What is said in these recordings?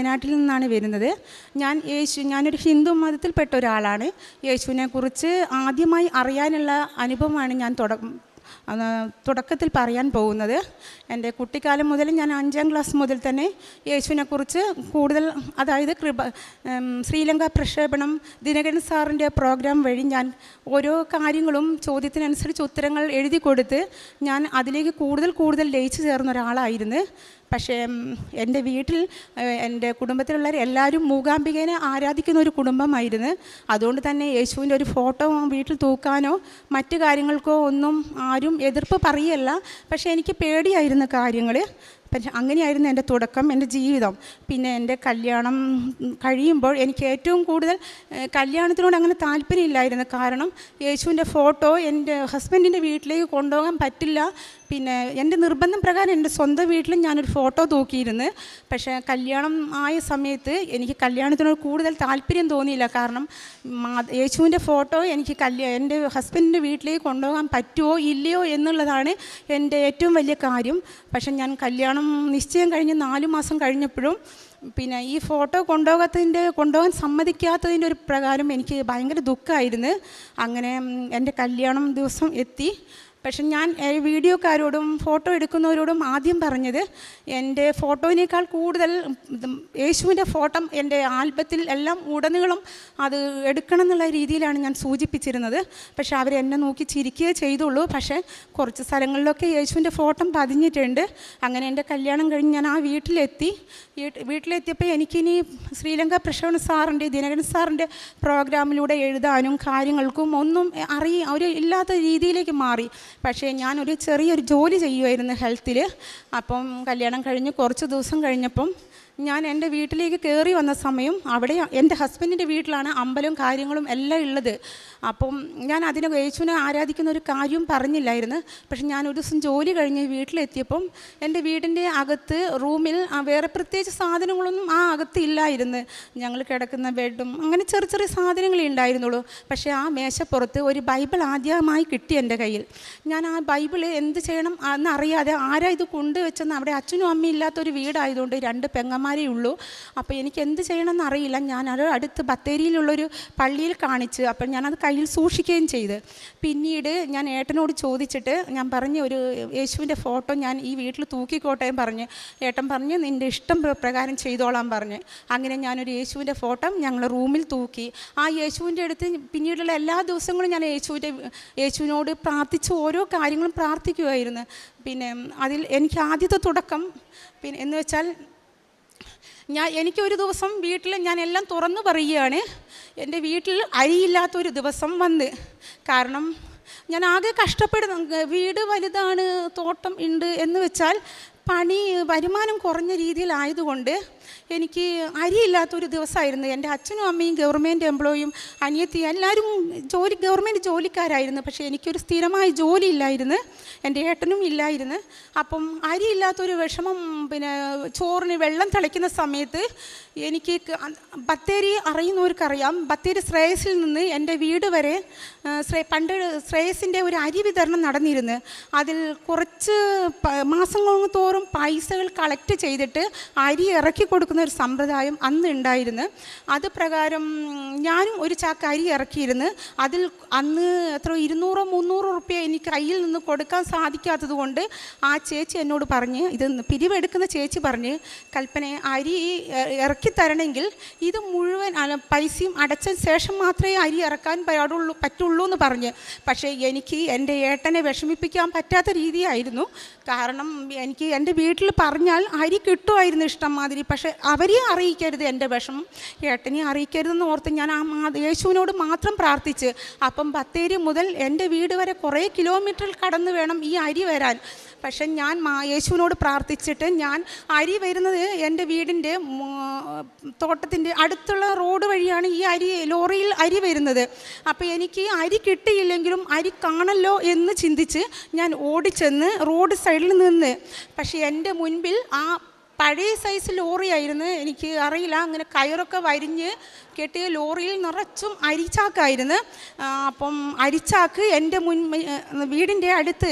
വയനാട്ടിൽ നിന്നാണ് വരുന്നത്. ഞാൻ യേശു ഞാനൊരു ഹിന്ദു മതത്തിൽപ്പെട്ട ഒരാളാണ്. യേശുവിനെക്കുറിച്ച് ആദ്യമായി അറിയാനുള്ള അനുഭവമാണ് ഞാൻ തുടക്കം തുടക്കത്തിൽ പറയാൻ പോകുന്നത്. എന്റെ കുട്ടിക്കാലം മുതൽ ഞാൻ അഞ്ചാം ക്ലാസ് മുതൽ തന്നെ യേശുവിനെക്കുറിച്ച് കൂടുതൽ അതായത് കൃപ ശ്രീലങ്ക പ്രക്ഷേപണം ദിനകരൻ സാറിന്റെ പ്രോഗ്രാം വഴി ഞാൻ ഓരോ കാര്യങ്ങളും ചോദ്യത്തിനനുസരിച്ച് ഉത്തരങ്ങൾ എഴുതി കൊടുത്ത് ഞാൻ അതിലേക്ക് കൂടുതൽ കൂടുതൽ ലയിച്ചു ചേർന്ന ഒരാളായിരുന്നു. പക്ഷേ എന്റെ വീട്ടിൽ എന്റെ കുടുംബത്തിലുള്ളവർ എല്ലാവരും മൂകാംബികേനെ ആരാധിക്കുന്ന ഒരു കുടുംബമായിരുന്നു. അതുകൊണ്ട് തന്നെ യേശുവിന്റെ ഒരു ഫോട്ടോ വീട്ടിൽ തൂക്കാനോ മറ്റു കാര്യങ്ങൾക്കോ ഒന്നും ആരും എതിർപ്പ് പറയല്ല. പക്ഷേ എനിക്ക് പേടിയായിരുന്നു കാര്യങ്ങൾ. പക്ഷെ അങ്ങനെയായിരുന്നു എന്റെ തുടക്കം എന്റെ ജീവിതം. പിന്നെ എന്റെ കല്യാണം കഴിയുമ്പോൾ എനിക്ക് ഏറ്റവും കൂടുതൽ കല്യാണത്തിനോട് അങ്ങനെ താല്പര്യമില്ലായിരുന്നു. കാരണം യേശുവിന്റെ ഫോട്ടോ എന്റെ ഹസ്ബൻഡിന്റെ വീട്ടിലേക്ക് കൊണ്ടുപോകാൻ പറ്റില്ല. പിന്നെ എന്റെ നിർബന്ധം പ്രകാരം എന്റെ സ്വന്തം വീട്ടിലും ഞാനൊരു ഫോട്ടോ തൂക്കിയിരുന്നു പക്ഷേ കല്യാണം ആയ സമയത്ത് എനിക്ക് കല്യാണത്തിനോട് കൂടുതൽ താല്പര്യം തോന്നിയില്ല. കാരണം യേശുവിന്റെ ഫോട്ടോ എനിക്ക് കല്യാ എന്റെ ഹസ്ബൻഡിന്റെ വീട്ടിലേക്ക് കൊണ്ടുപോകാൻ പറ്റുമോ ഇല്ലയോ എന്നുള്ളതാണ് എന്റെ ഏറ്റവും വലിയ കാര്യം. പക്ഷേ ഞാൻ കല്യാണം നിശ്ചയം കഴിഞ്ഞ് നാലു മാസം കഴിഞ്ഞപ്പോഴും പിന്നെ ഈ ഫോട്ടോ കൊണ്ടുപോകാത്തതിന്റെ കൊണ്ടുപോകാൻ സമ്മതിക്കാത്തതിന്റെ ഒരു പ്രകാരം എനിക്ക് ഭയങ്കര ദുഃഖമായിരുന്നു. അങ്ങനെ എന്റെ കല്യാണം ദിവസം എത്തി. പക്ഷെ ഞാൻ വീഡിയോക്കാരോടും ഫോട്ടോ എടുക്കുന്നവരോടും ആദ്യം പറഞ്ഞത് എന്റെ ഫോട്ടോയിനേക്കാൾ കൂടുതൽ യേശുവിന്റെ ഫോട്ടോ എന്റെ ആൽബത്തിൽ എല്ലാം ഉടനീളം അത് എടുക്കണം എന്നുള്ള രീതിയിലാണ് ഞാൻ സൂചിപ്പിച്ചിരുന്നത്. പക്ഷെ അവർ എന്നെ നോക്കി ചിരിക്കുകയേ ചെയ്തുള്ളൂ. പക്ഷേ കുറച്ച് സ്ഥലങ്ങളിലൊക്കെ യേശുവിന്റെ ഫോട്ടോ പതിഞ്ഞിട്ടുണ്ട്. അങ്ങനെ എന്റെ കല്യാണം കഴിഞ്ഞ് ഞാൻ ആ വീട്ടിലെത്തി. വീട്ട്- വീട്ടിലെത്തിയപ്പോൾ എനിക്കിനി ശ്രീലങ്ക പ്രശോൺ സാറിന്റെ ദിനകൻ സാറിന്റെ പ്രോഗ്രാമിലൂടെ എഴുതാനും കാര്യങ്ങൾക്കും ഒന്നും അറിയ ഒരു ഇല്ലാത്ത രീതിയിലേക്ക് മാറി. പക്ഷേ ഞാനൊരു ചെറിയൊരു ജോലി ചെയ്യുമായിരുന്നു ഹെൽത്തിൽ അപ്പം കല്യാണം കഴിഞ്ഞ് കുറച്ച് ദിവസം കഴിഞ്ഞപ്പം ഞാൻ എന്റെ വീട്ടിലേക്ക് കയറി വന്ന സമയം അവിടെ എന്റെ ഹസ്ബൻഡിന്റെ വീട്ടിലാണ് അമ്പലവും കാര്യങ്ങളും എല്ലാം ഉള്ളത്. അപ്പം ഞാൻ അതിനെ യേശുവിനെ ആരാധിക്കുന്ന ഒരു കാര്യവും പറഞ്ഞില്ലായിരുന്നു. പക്ഷെ ഞാൻ ഒരു ദിവസം ജോലി കഴിഞ്ഞ് വീട്ടിലെത്തിയപ്പം എന്റെ വീടിന്റെ അകത്ത് റൂമിൽ വേറെ പ്രത്യേകിച്ച് സാധനങ്ങളൊന്നും ആ അകത്ത് ഇല്ലായിരുന്നു. ഞങ്ങൾ കിടക്കുന്ന ബെഡും അങ്ങനെ ചെറിയ ചെറിയ സാധനങ്ങളേ ഉണ്ടായിരുന്നുള്ളൂ. പക്ഷേ ആ മേശപ്പുറത്ത് ഒരു ബൈബിൾ ആദ്യമായി കിട്ടി എന്റെ കയ്യിൽ. ഞാൻ ആ ബൈബിൾ എന്ത് ചെയ്യണം എന്നറിയാതെ ആരാ ഇത് കൊണ്ടുവച്ചെന്ന് അവിടെ അച്ഛനും അമ്മയും ഇല്ലാത്തൊരു വീടായതുകൊണ്ട് രണ്ട് പെങ്ങന്മാരേ ഉള്ളൂ. അപ്പോൾ എനിക്ക് എന്ത് ചെയ്യണമെന്ന് അറിയില്ല. ഞാനത് അടുത്ത് ബത്തേരിയിലുള്ളൊരു പള്ളിയിൽ കാണിച്ച് അപ്പം ഞാനത് കയ്യിൽ സൂക്ഷിക്കുകയും ചെയ്ത്. പിന്നീട് ഞാൻ ഏട്ടനോട് ചോദിച്ചിട്ട് ഞാൻ പറഞ്ഞ ഒരു യേശുവിന്റെ ഫോട്ടോ ഞാൻ ഈ വീട്ടിൽ തൂക്കിക്കോട്ടെ പറഞ്ഞ്. ഏട്ടൻ പറഞ്ഞ് നിന്റെ ഇഷ്ടം പ്രകാരം ചെയ്തോളാം പറഞ്ഞ്. അങ്ങനെ ഞാനൊരു യേശുവിന്റെ ഫോട്ടോ ഞങ്ങൾ റൂമിൽ തൂക്കി. ആ യേശുവിന്റെ അടുത്ത് പിന്നീടുള്ള എല്ലാ ദിവസങ്ങളും ഞാൻ യേശുവിന്റെ യേശുവിനോട് പ്രാർത്ഥിച്ച് ഓരോ കാര്യങ്ങളും പ്രാർത്ഥിക്കുമായിരുന്നു പിന്നെ അതിൽ എനിക്ക് ആദ്യത്തെ തുടക്കം പിന്നെ എന്ന് വെച്ചാൽ ഞാൻ എനിക്ക് ഒരു ദിവസം വീട്ടിൽ ഞാൻ എല്ലാം തുറന്നു പറയുകയാണ്. എന്റെ വീട്ടിൽ അരിയില്ലാത്തൊരു ദിവസം വന്ന്. കാരണം ഞാൻ ആകെ കഷ്ടപ്പെടുന്നു. വീട് വലുതാണ് തോട്ടം ഉണ്ട് എന്ന് വെച്ചാൽ പണി വരുമാനം കുറഞ്ഞ രീതിയിലായതുകൊണ്ട് എനിക്ക് അരിയില്ലാത്തൊരു ദിവസമായിരുന്നു. എന്റെ അച്ഛനും അമ്മയും ഗവൺമെന്റ് എംപ്ലോയും അനിയത്തി എല്ലാവരും ജോലി ഗവൺമെന്റ് ജോലിക്കാരായിരുന്നു. പക്ഷേ എനിക്കൊരു സ്ഥിരമായ ജോലി ഇല്ലായിരുന്നു. എന്റെ ഏട്ടനും ഇല്ലായിരുന്നു. അപ്പം അരിയില്ലാത്തൊരു വിഷമം പിന്നെ ചോറിന് വെള്ളം തിളയ്ക്കുന്ന സമയത്ത് എനിക്ക് ബത്തേരി അറിയുന്നവർക്കറിയാം. ബത്തേരി ശ്രേയസിൽ നിന്ന് എന്റെ വീട് വരെ ശ്രേ പണ്ട് ശ്രേയസിന്റെ ഒരു അരി വിതരണം നടന്നിരുന്നു. അതിൽ കുറച്ച് മാസങ്ങൾ തോറും പൈസകൾ കളക്ട് ചെയ്തിട്ട് അരി ഇറക്കി കൊടുക്കുന്ന ഒരു സമ്പ്രദായം അന്ന് ഉണ്ടായിരുന്നു. അത് പ്രകാരം ഞാനും ഒരു ചാക്ക് അരി ഇറക്കിയിരുന്നു. അതിൽ അന്ന് എത്ര ഇരുന്നൂറോ മുന്നൂറോ റുപ്യ എനിക്ക് കയ്യിൽ നിന്ന് കൊടുക്കാൻ സാധിക്കാത്തത് കൊണ്ട് ആ ചേച്ചി എന്നോട് പറഞ്ഞ് ഇത് പിരിവെടുക്കുന്ന ചേച്ചി പറഞ്ഞ് കൽപ്പന അരി ഇറക്കി തരണമെങ്കിൽ ഇത് മുഴുവൻ പൈസയും അടച്ച ശേഷം മാത്രമേ അരി ഇറക്കാൻ പാടുള്ളൂ പറ്റുള്ളൂ എന്ന് പറഞ്ഞ്. പക്ഷേ എനിക്ക് എന്റെ ഏട്ടനെ വിഷമിപ്പിക്കാൻ പറ്റാത്ത രീതിയായിരുന്നു. കാരണം എനിക്ക് എന്റെ വീട്ടിൽ പറഞ്ഞാൽ അരി കിട്ടുമായിരുന്നു ഇഷ്ടം മാതിരി പക്ഷേ അവരെയും അറിയിക്കരുത്. എന്റെ വിഷമം ഏട്ടനെ അറിയിക്കരുതെന്ന് ഓർത്ത് ഞാൻ ആ യേശുവിനോട് മാത്രം പ്രാർത്ഥിച്ച് അപ്പം ബത്തേരി മുതൽ എന്റെ വീട് വരെ കുറേ കിലോമീറ്ററിൽ കടന്ന് വേണം ഈ അരി വരാൻ. പക്ഷെ ഞാൻ മാ യേശുവിനോട് പ്രാർത്ഥിച്ചിട്ട് ഞാൻ അരി വരുന്നത് എന്റെ വീടിന്റെ തോട്ടത്തിന്റെ അടുത്തുള്ള റോഡ് വഴിയാണ് ഈ അരി ലോറിയിൽ അരി വരുന്നത്. അപ്പോൾ എനിക്ക് അരി കിട്ടിയില്ലെങ്കിലും അരി കാണല്ലോ എന്ന് ചിന്തിച്ച് ഞാൻ ഓടിച്ചെന്ന് റോഡ് സൈഡിൽ നിന്ന്. പക്ഷേ എന്റെ മുൻപിൽ ആ പഴയ സൈസ് ലോറിയായിരുന്നു. എനിക്ക് അറിയില്ല. അങ്ങനെ കയറൊക്കെ വരിഞ്ഞ് കെട്ടിയ ലോറിയിൽ നിറച്ചും അരിച്ചാക്കായിരുന്നു. അപ്പം അരിച്ചാക്ക് എന്റെ മുൻ വീടിന്റെ അടുത്ത്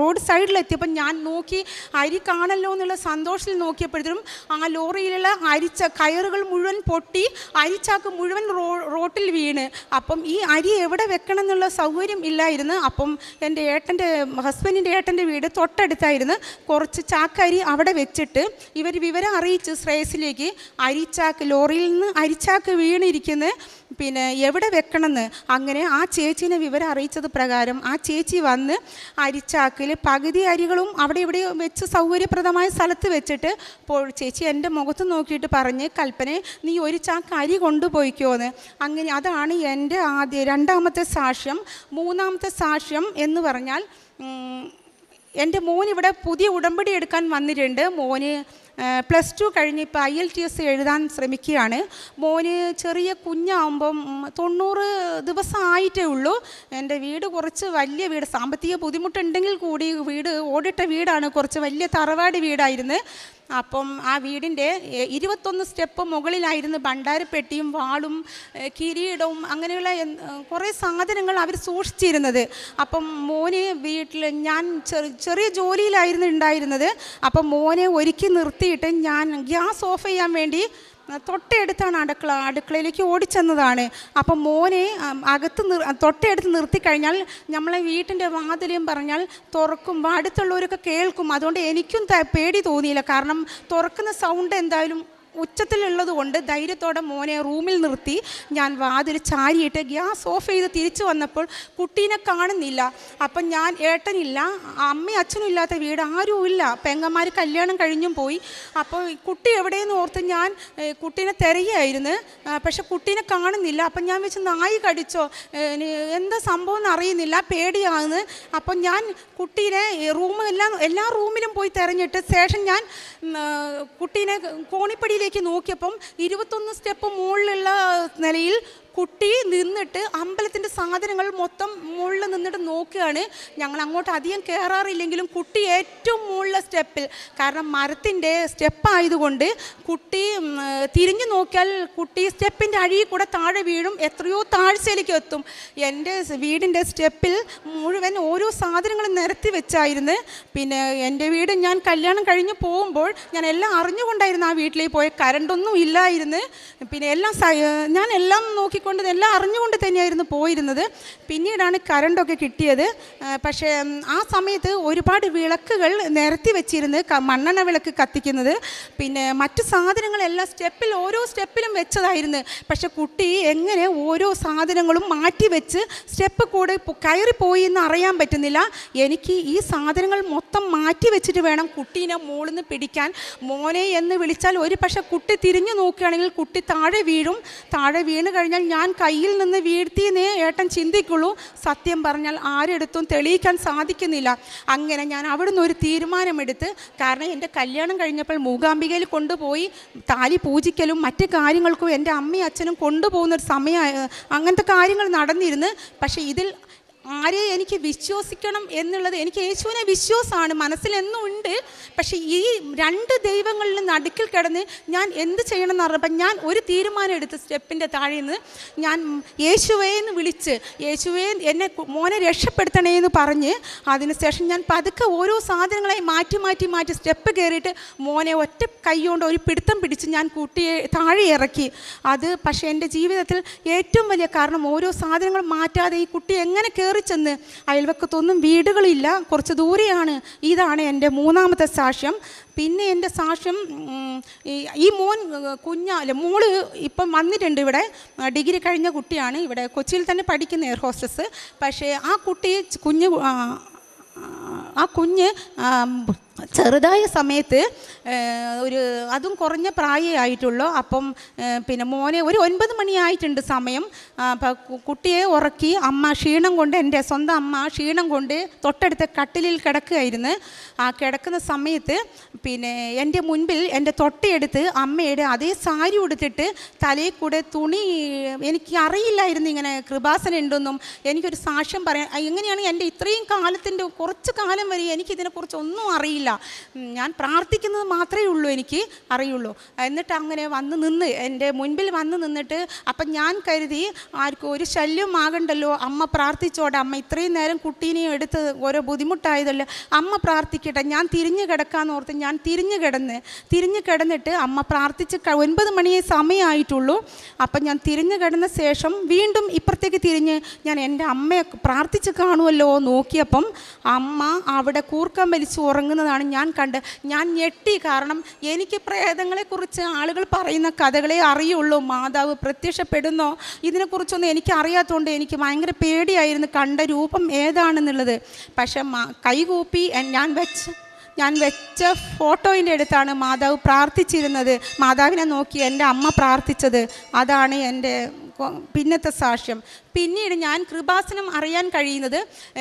റോഡ് സൈഡിലെത്തിയപ്പം ഞാൻ നോക്കി അരി കാണല്ലോ എന്നുള്ള സന്തോഷത്തിൽ നോക്കിയപ്പോഴത്തേനും ആ ലോറിയിലുള്ള അരിച്ച കയറുകൾ മുഴുവൻ പൊട്ടി അരിച്ചാക്ക് മുഴുവൻ റോട്ടിൽ വീണ്. അപ്പം ഈ അരി എവിടെ വെക്കണം എന്നുള്ള സൗകര്യം ഇല്ലായിരുന്നു. അപ്പം എന്റെ ഏട്ടന്റെ ഹസ്ബൻഡിന്റെ ഏട്ടന്റെ വീട് തൊട്ടടുത്തായിരുന്നു. കുറച്ച് ചാക്കരി അവിടെ വെച്ചിട്ട് ഇവർ വിവരം അറിയിച്ച് ശ്രേയസിലേക്ക് അരിച്ചാക്ക് ലോറിയിൽ നിന്ന് അരിച്ചാക്ക് വീണിരിക്കുന്നത് പിന്നെ എവിടെ വെക്കണമെന്ന്. അങ്ങനെ ആ ചേച്ചീനെ വിവരം അറിയിച്ചത് പ്രകാരം ആ ചേച്ചി വന്ന് അരിച്ചാക്കിൽ പകുതി അരികളും അവിടെ ഇവിടെ വെച്ച് സൗകര്യപ്രദമായ സ്ഥലത്ത് വെച്ചിട്ട് പോ ചേച്ചി എന്റെ മുഖത്ത് നോക്കിയിട്ട് പറഞ്ഞ് കൽപ്പനെ നീ ഒരു ചാക്ക് അരി കൊണ്ടുപോയിക്കോന്ന്. അങ്ങനെ അതാണ് എന്റെ ആദ്യ രണ്ടാമത്തെ സാക്ഷ്യം. മൂന്നാമത്തെ സാക്ഷ്യം എന്ന് പറഞ്ഞാൽ എന്റെ മോൻ ഇവിടെ പുതിയ ഉടമ്പടി എടുക്കാൻ വന്നിട്ടുണ്ട്. മോന് പ്ലസ് ടു കഴിഞ്ഞ് ഇപ്പോൾ ഐ എൽ ടി എസ് എഴുതാൻ ശ്രമിക്കുകയാണ്. മോന് ചെറിയ കുഞ്ഞാവുമ്പം തൊണ്ണൂറ് ദിവസം ആയിട്ടേ ഉള്ളൂ. എന്റെ വീട് കുറച്ച് വലിയ വീട് സാമ്പത്തിക ബുദ്ധിമുട്ടുണ്ടെങ്കിൽ കൂടി വീട് ഓടിട്ട വീടാണ് കുറച്ച് വലിയ തറവാട് വീടായിരുന്നു. അപ്പം ആ വീടിന്റെ ഇരുപത്തൊന്ന് സ്റ്റെപ്പ് മുകളിലായിരുന്നു ഭണ്ഡാരപ്പെട്ടിയും വാളും കിരീടവും അങ്ങനെയുള്ള കുറേ സാധനങ്ങൾ അവർ സൂക്ഷിച്ചിരുന്നത്. അപ്പം മോന് വീട്ടിൽ ഞാൻ ചെറി- ചെറിയ ജോലിയിലായിരുന്നു ഉണ്ടായിരുന്നത്. അപ്പം മോനെ ഒരുക്കി നിർത്തിയിട്ട് ഞാൻ ഗ്യാസ് ഓഫ് ചെയ്യാൻ വേണ്ടി തൊട്ടടുത്താണ് അടുക്കള അടുക്കളയിലേക്ക് ഓടിച്ചെന്നതാണ്. അപ്പം മോനെ അകത്ത് നിർ തൊട്ടടുത്ത് നിർത്തിക്കഴിഞ്ഞാൽ നമ്മളെ വീട്ടിന്റെ വാതിലും പറഞ്ഞാൽ തുറക്കുമ്പോൾ അടുത്തുള്ളവരൊക്കെ കേൾക്കും. അതുകൊണ്ട് എനിക്കും പേടി തോന്നിയില്ല. കാരണം തുറക്കുന്ന സൗണ്ട് എന്തായാലും ഉച്ചത്തിലുള്ളത് കൊണ്ട് ധൈര്യത്തോടെ മോനെ റൂമിൽ നിർത്തി. ഞാൻ വാതിൽ ചാരിയിട്ട് ഗ്യാസ് ഓഫ് ചെയ്ത് തിരിച്ചു വന്നപ്പോൾ കുട്ടീനെ കാണുന്നില്ല. അപ്പം ഞാൻ ഏട്ടനില്ല അമ്മയും അച്ഛനും ഇല്ലാത്ത വീട് ആരും ഇല്ല. പെങ്ങന്മാർ കല്യാണം കഴിഞ്ഞും പോയി. അപ്പോൾ കുട്ടി എവിടെയെന്ന് ഓർത്ത് ഞാൻ കുട്ടീനെ തിരയായിരുന്നു. പക്ഷെ കുട്ടീനെ കാണുന്നില്ല. അപ്പം ഞാൻ വെച്ച് നായി കടിച്ചോ? എന്താ സംഭവം എന്ന് അറിയുന്നില്ല. പേടിയാണ്. അപ്പം ഞാൻ കുട്ടീനെ റൂം എല്ലാ എല്ലാ റൂമിലും പോയി തിരഞ്ഞിട്ട് ശേഷം ഞാൻ കുട്ടീനെ ആ, കോണിപ്പടിയിലേക്ക് നോക്കിയപ്പം ഇരുപത്തൊന്ന് സ്റ്റെപ്പ് മുകളിലുള്ള നിലയിൽ കുട്ടി നിന്നിട്ട് അമ്പലത്തിന്റെ സാധനങ്ങൾ മൊത്തം മുകളിൽ നിന്നിട്ട് നോക്കുകയാണ്. ഞങ്ങൾ അങ്ങോട്ട് അധികം കയറാറില്ലെങ്കിലും കുട്ടി ഏറ്റവും മുകളിലെ സ്റ്റെപ്പിൽ കാരണം മരത്തിന്റെ സ്റ്റെപ്പായതുകൊണ്ട് കുട്ടി തിരിഞ്ഞു നോക്കിയാൽ കുട്ടി സ്റ്റെപ്പിന്റെ അഴിയിൽ കൂടെ താഴെ വീഴും എത്രയോ താഴ്ചയിലേക്ക് എത്തും. എന്റെ വീടിന്റെ സ്റ്റെപ്പിൽ മുഴുവൻ ഓരോ സാധനങ്ങളും നിരത്തി വെച്ചായിരുന്നു. പിന്നെ എന്റെ വീട് ഞാൻ കല്യാണം കഴിഞ്ഞ് പോകുമ്പോൾ ഞാൻ എല്ലാം അറിഞ്ഞുകൊണ്ടായിരുന്നു ആ വീട്ടിലേക്ക് പോയ. കരണ്ടൊന്നും ഇല്ലായിരുന്നു. പിന്നെ എല്ലാം ഞാൻ എല്ലാം നോക്കിക്കൊണ്ട് എല്ലാം അറിഞ്ഞുകൊണ്ട് തന്നെയായിരുന്നു പോയിരുന്നത്. പിന്നീടാണ് കരണ്ടൊക്കെ കിട്ടിയത്. പക്ഷേ ആ സമയത്ത് ഒരുപാട് വിളക്കുകൾ നിരത്തി വെച്ചിരുന്ന് ക- മണ്ണെണ്ണ വിളക്ക് കത്തിക്കുന്നത്. പിന്നെ മറ്റു സാധനങ്ങളെല്ലാം സ്റ്റെപ്പിൽ ഓരോ സ്റ്റെപ്പിലും വെച്ചതായിരുന്നു. പക്ഷെ കുട്ടി എങ്ങനെ ഓരോ സാധനങ്ങളും മാറ്റി വെച്ച് സ്റ്റെപ്പ് കൂടെ കയറിപ്പോയി എന്ന് അറിയാൻ പറ്റുന്നില്ല. എനിക്ക് ഈ സാധനങ്ങൾ മൊത്തം മാറ്റി വെച്ചിട്ട് വേണം കുട്ടീനെ മുകളിൽ നിന്ന് പിടിക്കാൻ. മോനെ എന്ന് വിളിച്ചാൽ ഒരു പക്ഷെ കുട്ടി തിരിഞ്ഞു നോക്കുകയാണെങ്കിൽ കുട്ടി താഴെ വീഴും. താഴെ വീണ് കഴിഞ്ഞാൽ ഞാൻ കയ്യിൽ നിന്ന് വീഴ്ത്തിയെന്നേ ഏട്ടൻ ചിന്തിക്കുള്ളൂ. സത്യം പറഞ്ഞാൽ ആരെടുത്തും തെളിയിക്കാൻ സാധിക്കുന്നില്ല. അങ്ങനെ ഞാൻ അവിടുന്ന് ഒരു തീരുമാനമെടുത്ത് കാരണം എന്റെ കല്യാണം കഴിഞ്ഞപ്പോൾ മൂകാംബികയിൽ കൊണ്ടുപോയി താലി പൂജിക്കലും മറ്റ് കാര്യങ്ങൾക്കും എന്റെ അമ്മയും അച്ഛനും കൊണ്ടുപോകുന്ന ഒരു സമയം അങ്ങനത്തെ കാര്യങ്ങൾ നടന്നിരുന്നു. പക്ഷേ ഇതിൽ ആരെ എനിക്ക് വിശ്വസിക്കണം എന്നുള്ളത് എനിക്ക് യേശുവിനെ വിശ്വാസമാണ്. മനസ്സിലെന്നും ഉണ്ട്. പക്ഷേ ഈ രണ്ട് ദൈവങ്ങളിൽ നടുക്കിൽ കിടന്ന് ഞാൻ എന്ത് ചെയ്യണം എന്ന് പറഞ്ഞപ്പോൾ ഞാൻ ഒരു തീരുമാനം എടുത്ത് സ്റ്റെപ്പിന്റെ താഴെ നിന്ന് ഞാൻ യേശുവേ എന്ന് വിളിച്ച് യേശുവേ എന്നെ മോനെ രക്ഷപ്പെടുത്തണേ എന്ന് പറഞ്ഞ് അതിനുശേഷം ഞാൻ പതുക്കെ ഓരോ സാധനങ്ങളായി മാറ്റി മാറ്റി മാറ്റി സ്റ്റെപ്പ് കയറിയിട്ട് മോനെ ഒറ്റ കൈകൊണ്ട് ഒരു പിടുത്തം പിടിച്ച് ഞാൻ കൂട്ടിയെ താഴെ ഇറക്കി. അത് പക്ഷേ എന്റെ ജീവിതത്തിൽ ഏറ്റവും വലിയ കാരണം ഓരോ സാധനങ്ങൾ മാറ്റാതെ ഈ കുട്ടി എങ്ങനെ കയറി ചെന്ന് അയൽവക്കത്തൊന്നും വീടുകളില്ല. കുറച്ച് ദൂരെയാണ്. ഇതാണ് എന്റെ മൂന്നാമത്തെ സാക്ഷ്യം. പിന്നെ എന്റെ സാക്ഷ്യം ഈ- മോൻ കുഞ്ഞ അല്ല മോൾ ഇപ്പം വന്നിട്ടുണ്ട് ഇവിടെ. ഡിഗ്രി കഴിഞ്ഞ കുട്ടിയാണ് ഇവിടെ. കൊച്ചിയിൽ തന്നെ പഠിക്കുന്ന എയർ ഹോസ്റ്റസ്. പക്ഷേ ആ കുട്ടി കുഞ്ഞ് ആ, കുഞ്ഞ് ചെറുതായ സമയത്ത് ഒരു അതും കുറഞ്ഞ പ്രായമേ ആയിട്ടുള്ളൂ അപ്പം പിന്നെ മോനെ ഒരു ഒൻപത് മണിയായിട്ടുണ്ട് സമയം. അപ്പം കുട്ടിയെ ഉറക്കി അമ്മ ക്ഷീണം കൊണ്ട് എന്റെ സ്വന്തം അമ്മ ക്ഷീണം കൊണ്ട് തൊട്ടടുത്ത കട്ടിലിൽ കിടക്കുകയായിരുന്നു. ആ കിടക്കുന്ന സമയത്ത് പിന്നെ എന്റെ മുൻപിൽ എന്റെ തൊട്ടയെടുത്ത് അമ്മയുടെ അതേ സാരി ഉടുത്തിട്ട് തലയിൽ കൂടെ തുണി എനിക്ക് അറിയില്ലായിരുന്നു ഇങ്ങനെ കൃപാസന ഉണ്ടെന്നും എനിക്കൊരു സാക്ഷ്യം പറയാൻ എങ്ങനെയാണ് എന്റെ ഇത്രയും കാലത്തിന്റെ കുറച്ച് കാലം വരെ എനിക്കിതിനെക്കുറിച്ച് ഒന്നും അറിയില്ല ഞാൻ പ്രാർത്ഥിക്കുന്നത് മാത്രമേ ഉള്ളൂ എനിക്ക് അറിയുള്ളൂ. എന്നിട്ട് അങ്ങനെ വന്ന് നിന്ന് എന്റെ മുൻപിൽ വന്ന് നിന്നിട്ട് അപ്പം ഞാൻ കരുതി ആർക്കും ഒരു ശല്യം ആകണ്ടല്ലോ അമ്മ പ്രാർത്ഥിച്ചോട്ടെ അമ്മ ഇത്രയും നേരം കുട്ടീനെയും എടുത്ത് ഓരോ ബുദ്ധിമുട്ടായതല്ലോ. അമ്മ പ്രാർത്ഥിക്കട്ടെ ഞാൻ തിരിഞ്ഞു കിടക്കാന്ന് ഓർത്ത് ഞാൻ തിരിഞ്ഞു കിടന്ന് തിരിഞ്ഞു കിടന്നിട്ട് അമ്മ പ്രാർത്ഥിച്ച് ഒൻപത് മണിയേ സമയമായിട്ടുള്ളൂ. അപ്പം ഞാൻ തിരിഞ്ഞു കിടന്ന ശേഷം വീണ്ടും ഇപ്പുറത്തേക്ക് തിരിഞ്ഞ് ഞാൻ എന്റെ അമ്മയെ പ്രാർത്ഥിച്ച് കാണുമല്ലോ നോക്കിയപ്പം അമ്മ അവിടെ കൂർക്കം വലിച്ച് ഉറങ്ങുന്നതാണ് ഞാൻ കണ്ട്. ഞാൻ ഞെട്ടി കാരണം എനിക്ക് പ്രേതങ്ങളെക്കുറിച്ച് ആളുകൾ പറയുന്ന കഥകളെ അറിയുള്ളൂ. മാതാവ് പ്രത്യക്ഷപ്പെടുന്നോ? ഇതിനെക്കുറിച്ചൊന്നും എനിക്ക് അറിയാത്തതുകൊണ്ട് എനിക്ക് ഭയങ്കര പേടിയായിരുന്നു കണ്ട രൂപം ഏതാണെന്നുള്ളത്. പക്ഷെ കൈകൂപ്പി ഞാൻ വെച്ച് ഞാൻ വെച്ച ഫോട്ടോയിന്റെ അടുത്താണ് മാതാവ് പ്രാർത്ഥിച്ചിരുന്നത്. മാതാവിനെ നോക്കി എന്റെ അമ്മ പ്രാർത്ഥിച്ചത്. അതാണ് എന്റെ പിന്നത്തെ സാക്ഷ്യം. പിന്നീട് ഞാൻ കൃപാസനം അറിയാൻ കഴിയുന്നത്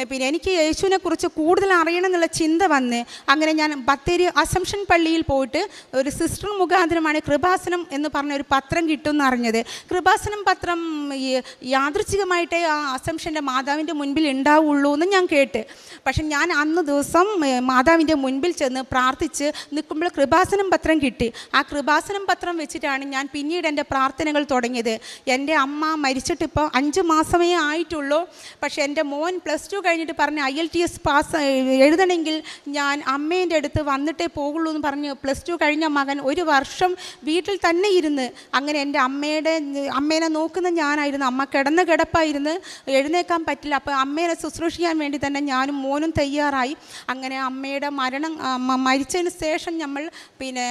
പിന്നെ എനിക്ക് യേശുവിനെക്കുറിച്ച് കൂടുതൽ അറിയണം എന്നുള്ള ചിന്ത വന്ന് അങ്ങനെ ഞാൻ ബത്തേരി അസംഷൻ പള്ളിയിൽ പോയിട്ട് ഒരു സിസ്റ്റർ മുഖാന്തരമാണ് കൃപാസനം എന്ന് പറഞ്ഞ ഒരു പത്രം കിട്ടുമെന്ന് അറിഞ്ഞത് കൃപാസനം പത്രം യാദൃച്ഛികമായിട്ടേ ആ അസംഷന്റെ മാതാവിന്റെ മുൻപിൽ ഉണ്ടാവുള്ളൂ എന്ന് ഞാൻ കേട്ട്. പക്ഷെ ഞാൻ അന്ന് ദിവസം മാതാവിന്റെ മുൻപിൽ ചെന്ന് പ്രാർത്ഥിച്ച് നിൽക്കുമ്പോൾ കൃപാസനം പത്രം കിട്ടി. ആ കൃപാസനം പത്രം വെച്ചിട്ടാണ് ഞാൻ പിന്നീട് എന്റെ പ്രാർത്ഥനകൾ തുടങ്ങിയത്. എന്റെ അമ്മ മരിച്ചിട്ടിപ്പോൾ അഞ്ച് അഞ്ച് മാസമേ ആയിട്ടുള്ളൂ. പക്ഷേ എന്റെ മോൻ പ്ലസ് ടു കഴിഞ്ഞിട്ട് പറഞ്ഞ് I L T S pass എഴുതണമെങ്കിൽ ഞാൻ അമ്മേന്റെ അടുത്ത് വന്നിട്ടേ പോകുള്ളൂ എന്ന് പറഞ്ഞ് പ്ലസ് ടു കഴിഞ്ഞ മകൻ ഒരു വർഷം വീട്ടിൽ തന്നെ ഇരുന്ന് അങ്ങനെ എന്റെ അമ്മയുടെ അമ്മേനെ നോക്കുന്ന ഞാനായിരുന്നു. അമ്മ കിടന്ന് കിടപ്പായിരുന്നു. എഴുന്നേക്കാൻ പറ്റില്ല. അപ്പോൾ അമ്മേനെ ശുശ്രൂഷിക്കാൻ വേണ്ടി തന്നെ ഞാനും മോനും തയ്യാറായി. അങ്ങനെ അമ്മയുടെ മരണം മരിച്ചതിന് ശേഷം നമ്മൾ പിന്നെ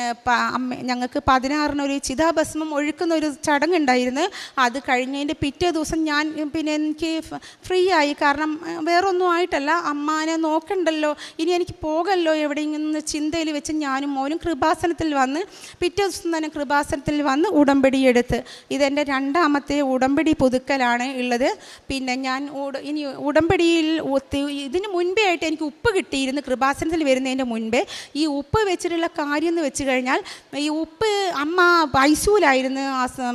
അമ്മ ഞങ്ങൾക്ക് പതിനാറിനൊരു ചിതാഭസ്മം ഒഴുക്കുന്ന ഒരു ചടങ്ങുണ്ടായിരുന്നു അത് കഴിഞ്ഞതിന്റെ പിറ്റേ ദിവസം ഞാൻ പിന്നെ എനിക്ക് ഫ്രീ ആയി കാരണം വേറൊന്നും ആയിട്ടല്ല. അമ്മാനെ നോക്കണ്ടല്ലോ. ഇനി എനിക്ക് പോകല്ലോ എവിടെയെങ്കിലും ചിന്തയിൽ വെച്ച് ഞാനും മോനും കൃപാസനത്തിൽ വന്ന് പിറ്റേ ദിവസം തന്നെ കൃപാസനത്തിൽ വന്ന് ഉടമ്പടി എടുത്ത്. ഇതെന്റെ രണ്ടാമത്തെ ഉടമ്പടി പുതുക്കലാണ് ഉള്ളത്. പിന്നെ ഞാൻ ഇനി ഉടമ്പടിയിൽ ഇതിന് മുൻപേ ആയിട്ട് എനിക്ക് ഉപ്പ് കിട്ടിയിരുന്നു. കൃപാസനത്തിൽ വരുന്നതിന്റെ മുൻപേ. ഈ ഉപ്പ് വെച്ചിട്ടുള്ള കാര്യം എന്ന് വെച്ച് കഴിഞ്ഞാൽ ഈ ഉപ്പ് അമ്മ ഐസൂലായിരുന്നു.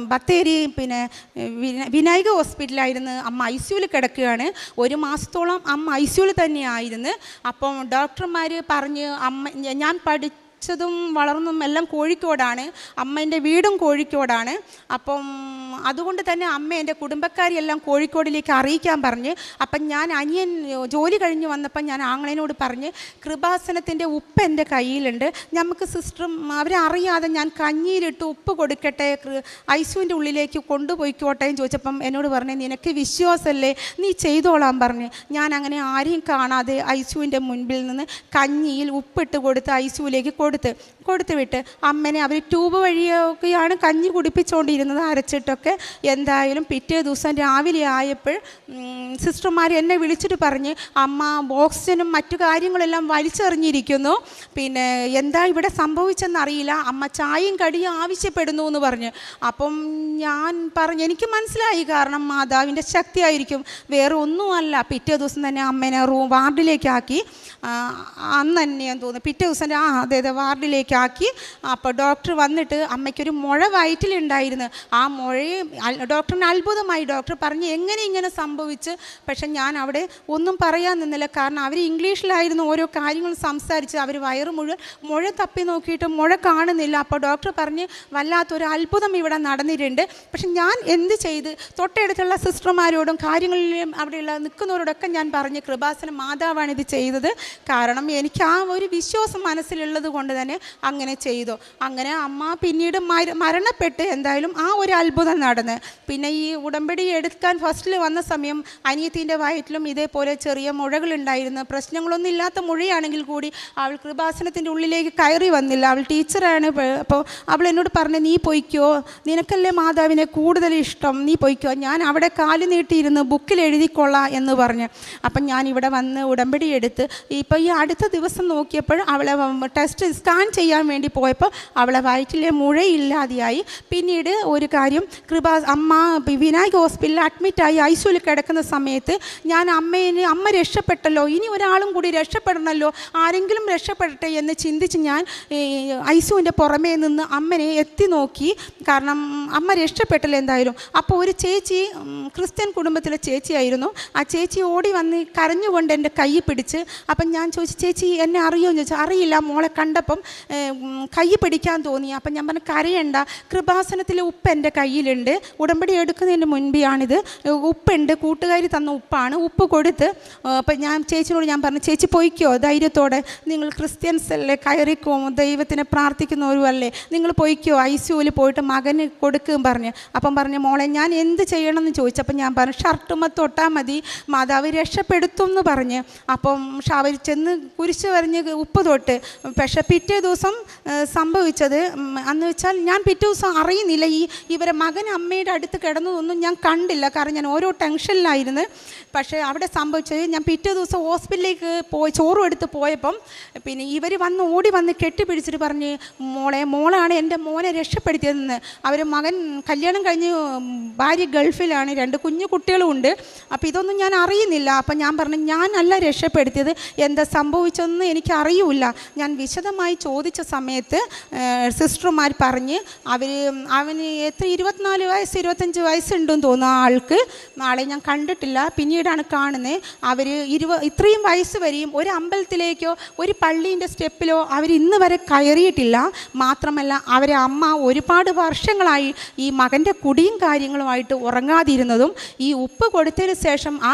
ബത്തേരി പിന്നെ വിന- വിനായക ഹോസ്പിറ്റലായിരുന്നു. അമ്മ ഐ സിയുവിൽ കിടക്കുകയാണ്. ഒരു മാസത്തോളം അമ്മ ഐ സിയുവിൽ തന്നെയായിരുന്നു. അപ്പം ഡോക്ടർമാർ പറഞ്ഞ് അമ്മ ഞാൻ പഠി ും വളർന്നും എല്ലാം കോഴിക്കോടാണ്. അമ്മേന്റെ വീടും കോഴിക്കോടാണ്. അപ്പം അതുകൊണ്ട് തന്നെ അമ്മ എന്റെ കുടുംബക്കാരെല്ലാം കോഴിക്കോടിലേക്ക് അറിയിക്കാൻ പറഞ്ഞ് അപ്പം ഞാൻ അനിയൻ ജോലി കഴിഞ്ഞ് വന്നപ്പം ഞാൻ ആങ്ങളേനോട് പറഞ്ഞ് കൃപാസനത്തിന്റെ ഉപ്പ് എന്റെ കയ്യിലുണ്ട്. നമുക്ക് സിസ്റ്ററും അവരെ അറിയാതെ ഞാൻ കഞ്ഞിയിലിട്ട് ഉപ്പ് കൊടുക്കട്ടെ ഐസുവിന്റെ ഉള്ളിലേക്ക് കൊണ്ടുപോയിക്കോട്ടെ എന്ന് ചോദിച്ചപ്പം എന്നോട് പറഞ്ഞ് നിനക്ക് വിശ്വാസമല്ലേ? നീ ചെയ്തോളാൻ പറഞ്ഞ്. ഞാൻ അങ്ങനെ ആരെയും കാണാതെ ഐസുവിന്റെ മുൻപിൽ നിന്ന് കഞ്ഞിയിൽ ഉപ്പിട്ട് കൊടുത്ത് ഐസുവിലേക്ക് കൊടുത്ത് കൊടുത്ത് വിട്ട് അമ്മനെ അവർ ട്യൂബ് വഴിയൊക്കെയാണ് കഞ്ഞി കുടിപ്പിച്ചുകൊണ്ടിരുന്നത് അരച്ചിട്ടൊക്കെ. എന്തായാലും പിറ്റേ ദിവസം രാവിലെ ആയപ്പോൾ സിസ്റ്റർമാർ എന്നെ വിളിച്ചിട്ട് പറഞ്ഞ് അമ്മ ഓക്സിജനും മറ്റു കാര്യങ്ങളെല്ലാം വലിച്ചെറിഞ്ഞിരിക്കുന്നു. പിന്നെ എന്താ ഇവിടെ സംഭവിച്ചെന്നറിയില്ല. അമ്മ ചായയും കടിയും ആവശ്യപ്പെടുന്നു എന്ന് പറഞ്ഞ്. അപ്പം ഞാൻ പറഞ്ഞു എനിക്ക് മനസ്സിലായി കാരണം മാതാവിന്റെ ശക്തിയായിരിക്കും. വേറെ ഒന്നുമല്ല. പിറ്റേ ദിവസം തന്നെ അമ്മേനെ റൂം വാർഡിലേക്കാക്കി. അന്ന് തന്നെ ഞാൻ തോന്നുന്നു. പിറ്റേ ദിവസം ആ അതെ അതെ വാർഡിലേക്കാക്കി അപ്പോൾ ഡോക്ടർ വന്നിട്ട് അമ്മയ്ക്കൊരു മുഴ വയറ്റിലുണ്ടായിരുന്നു. ആ മുഴയെ ഡോക്ടറിന് അത്ഭുതമായി. ഡോക്ടർ പറഞ്ഞ് എങ്ങനെ ഇങ്ങനെ സംഭവിച്ച്? പക്ഷെ ഞാൻ അവിടെ ഒന്നും പറയാൻ നിന്നില്ല. കാരണം അവർ ഇംഗ്ലീഷിലായിരുന്നു ഓരോ കാര്യങ്ങൾ സംസാരിച്ച്. അവർ വയറ് മുഴുവൻ മുഴ തപ്പി നോക്കിയിട്ട് മുഴ കാണുന്നില്ല. അപ്പോൾ ഡോക്ടർ പറഞ്ഞ് വല്ലാത്തൊരു അത്ഭുതം ഇവിടെ നടന്നിട്ടുണ്ട്. പക്ഷെ ഞാൻ എന്ത് ചെയ്ത്? തൊട്ടടുത്തുള്ള സിസ്റ്റർമാരോടും കാര്യങ്ങളിലും അവിടെയുള്ള നിൽക്കുന്നവരോടൊക്കെ ഞാൻ പറഞ്ഞ് കൃപാസന മാതാവാണ് ഇത് ചെയ്തത്. കാരണം എനിക്ക് ആ ഒരു വിശ്വാസം മനസ്സിലുള്ളത് കൊണ്ട് തന്നെ അങ്ങനെ ചെയ്തു. അങ്ങനെ അമ്മ പിന്നീട് മര മരണപ്പെട്ട് എന്തായാലും ആ ഒരു അത്ഭുതം നടന്ന്. പിന്നെ ഈ ഉടമ്പടി എടുക്കാൻ ഫസ്റ്റിൽ വന്ന സമയം അനിയത്തിന്റെ വയറ്റിലും ഇതേപോലെ ചെറിയ മുഴകളുണ്ടായിരുന്നു പ്രശ്നങ്ങളൊന്നും ഇല്ലാത്ത മുഴയാണെങ്കിൽ കൂടി അവൾ കൃപാസനത്തിന്റെ ഉള്ളിലേക്ക് കയറി വന്നില്ല. അവൾ ടീച്ചറാണ്. അപ്പോൾ അവൾ എന്നോട് പറഞ്ഞു നീ പൊയ്ക്കോ. നിനക്കല്ലേ മാതാവിനെ കൂടുതൽ ഇഷ്ടം? നീ പൊയ്ക്കോ. ഞാൻ അവിടെ കാൽ നീട്ടിയിരുന്ന് ബുക്കിൽ എഴുതിക്കൊള്ളാം എന്ന് പറഞ്ഞു. അപ്പം ഞാൻ ഇവിടെ വന്ന് ഉടമ്പടി എടുത്ത് ഇപ്പോൾ ഈ അടുത്ത ദിവസം നോക്കിയപ്പോൾ അവളെ ടെസ്റ്റ് സ്കാൻ ചെയ്യാൻ വേണ്ടി പോയപ്പോൾ അവളെ വയറ്റിലെ മുഴയില്ലാതെയായി. പിന്നീട് ഒരു കാര്യം കൃപ അമ്മ വിനായക ഹോസ്പിറ്റലിൽ അഡ്മിറ്റായി ഐസിയുയിൽ കിടക്കുന്ന സമയത്ത് ഞാൻ അമ്മേനെ അമ്മ രക്ഷപ്പെട്ടല്ലോ ഇനി ഒരാളും കൂടി രക്ഷപ്പെടണമല്ലോ ആരെങ്കിലും രക്ഷപ്പെടട്ടെ എന്ന് ചിന്തിച്ച് ഞാൻ ഐസുവിന്റെ പുറമേ നിന്ന് അമ്മനെ എത്തി നോക്കി. കാരണം അമ്മ രക്ഷപ്പെട്ടല്ലോ എന്തായാലും. അപ്പോൾ ഒരു ചേച്ചി ക്രിസ്ത്യൻ കുടുംബത്തിലെ ചേച്ചിയായിരുന്നു. ആ ചേച്ചി ഓടി വന്ന് കരഞ്ഞുകൊണ്ട് എന്റെ കൈ പിടിച്ച് അപ്പം ഞാൻ ചോദിച്ചു ചേച്ചി എന്നെ അറിയുമോ? എന്ന് ചോദിച്ചാൽ അറിയില്ല മോളെ കണ്ടപ്പം കൈ പിടിക്കാൻ തോന്നി. അപ്പം ഞാൻ പറഞ്ഞു കരയണ്ട. കൃപാസനത്തിലെ ഉപ്പ് എന്റെ കയ്യിലുണ്ട്. ഉടമ്പടി എടുക്കുന്നതിന് മുൻപെയാണിത്. ഉപ്പുണ്ട്. കൂട്ടുകാരി തന്ന ഉപ്പാണ്. ഉപ്പ് കൊടുത്ത് അപ്പം ഞാൻ ചേച്ചിനോട് ഞാൻ പറഞ്ഞു ചേച്ചി പൊയ്ക്കോ ധൈര്യത്തോടെ. നിങ്ങൾ ക്രിസ്ത്യൻസ് അല്ലേ? കയറിക്കോ. ദൈവത്തിനെ പ്രാർത്ഥിക്കുന്നവരുമല്ലേ നിങ്ങൾ പൊയ്ക്കോ. ഐ സിയുവിൽ പോയിട്ട് മകന് കൊടുക്കുകയും പറഞ്ഞു. അപ്പം പറഞ്ഞു മോളെ ഞാൻ എന്ത് ചെയ്യണമെന്ന് ചോദിച്ചപ്പം ഞാൻ പറഞ്ഞു ഷർട്ടുമ്മ തൊട്ടാൽ മതി. മാതാവ് രക്ഷപ്പെടുത്തും എന്ന് പറഞ്ഞ്. അപ്പം അവർ ചെന്ന് കുരിശ് വരഞ്ഞ് ഉപ്പ് തൊട്ട്. പക്ഷേ പിറ്റേ ദിവസം ആ, സംഭവിച്ചത്. അന്ന് വെച്ചാൽ ഞാൻ പിറ്റേ ദിവസം അറിയുന്നില്ല. ഈ ഇവരെ മകൻ അമ്മയുടെ അടുത്ത് കിടന്നതൊന്നും ഞാൻ കണ്ടില്ല. കാരണം ഞാൻ ഓരോ ടെൻഷനിലായിരുന്നു. പക്ഷേ അവിടെ സംഭവിച്ചത് ഞാൻ പിറ്റേ ദിവസം ഹോസ്പിറ്റലിലേക്ക് പോയി ചോറും എടുത്ത് പോയപ്പം പിന്നെ ഇവർ വന്ന് ഓടി വന്ന് കെട്ടിപ്പിടിച്ചിട്ട് പറഞ്ഞ് മോളെ മോളാണ് എന്റെ മോനെ രക്ഷപ്പെടുത്തിയതെന്ന്. അവർ മകൻ കല്യാണം കഴിഞ്ഞ് ഭാര്യ ഗൾഫിലാണ്. രണ്ട് കുഞ്ഞു കുട്ടികളും ഉണ്ട് അപ്പോൾ ഇതൊന്നും ഞാൻ അറിയുന്നില്ല. അപ്പം ഞാൻ പറഞ്ഞു ഞാനല്ല രക്ഷപ്പെടുത്തിയത്. എന്താ സംഭവിച്ചതെന്ന് എനിക്ക് അറിയൂല ഞാൻ വിശദമായി ചോദിച്ച സമയത്ത് സിസ്റ്റർമാർ പറഞ്ഞ് അവർ അവന് എത്ര ഇരുപത്തിനാല് വയസ്സ് ഇരുപത്തഞ്ച് വയസ്സുണ്ടെന്ന് തോന്നുന്നു ആ ആൾക്ക്. നാളെ ഞാൻ കണ്ടിട്ടില്ല. പിന്നീടാണ് കാണുന്നത് അവർ ഇരുപ ഇത്രയും വയസ്സ് വരെയും ഒരു അമ്പലത്തിലേക്കോ ഒരു പള്ളീന്റെ സ്റ്റെപ്പിലോ അവർ ഇന്ന് വരെ കയറിയിട്ടില്ല. മാത്രമല്ല അവരെ അമ്മ ഒരുപാട് വർഷങ്ങളായി ഈ മകന്റെ കുടിയും കാര്യങ്ങളുമായിട്ട് ഉറങ്ങാതിരുന്നതും ഈ ഉപ്പ് കൊടുത്തതിന് ശേഷം ആ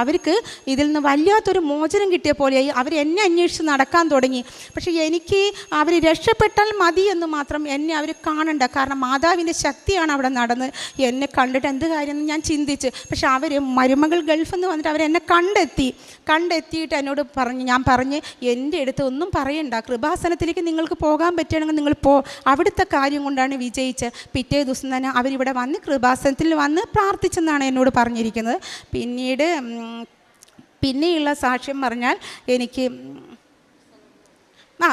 അവർക്ക് ഇതിൽ നിന്ന് വല്ലാത്തൊരു മോചനം കിട്ടിയ പോലെയായി അവർ എന്നെ അന്വേഷിച്ച് നടക്കാൻ തുടങ്ങി. പക്ഷേ എനിക്ക് അവർ രക്ഷപ്പെട്ടാൽ മതി എന്ന് മാത്രം എന്നെ അവർ കാണണ്ട. കാരണം മാതാവിന്റെ ശക്തിയാണ് അവിടെ നടന്ന് എന്നെ കണ്ടിട്ട് എന്ത് കാര്യം എന്ന് ഞാൻ ചിന്തിച്ച്. പക്ഷെ അവർ മരുമകൾ ഗൾഫിൽ നിന്ന് വന്നിട്ട് അവരെന്നെ കണ്ടെത്തി. കണ്ടെത്തിയിട്ട് എന്നോട് പറഞ്ഞു ഞാൻ പറഞ്ഞ് എന്റെ അടുത്ത് ഒന്നും പറയണ്ട. കൃപാസനത്തിലേക്ക് നിങ്ങൾക്ക് പോകാൻ പറ്റുകയാണെങ്കിൽ നിങ്ങൾ പോ. അവിടുത്തെ കാര്യം കൊണ്ടാണ് വിജയിച്ച് പിറ്റേ ദിവസം തന്നെ അവരിവിടെ വന്ന് കൃപാസനത്തിൽ വന്ന് പ്രാർത്ഥിച്ചെന്നാണ് എന്നോട് പറഞ്ഞിരിക്കുന്നത്. പിന്നീട് പിന്നെയുള്ള സാക്ഷ്യം പറഞ്ഞാൽ എനിക്ക് ആ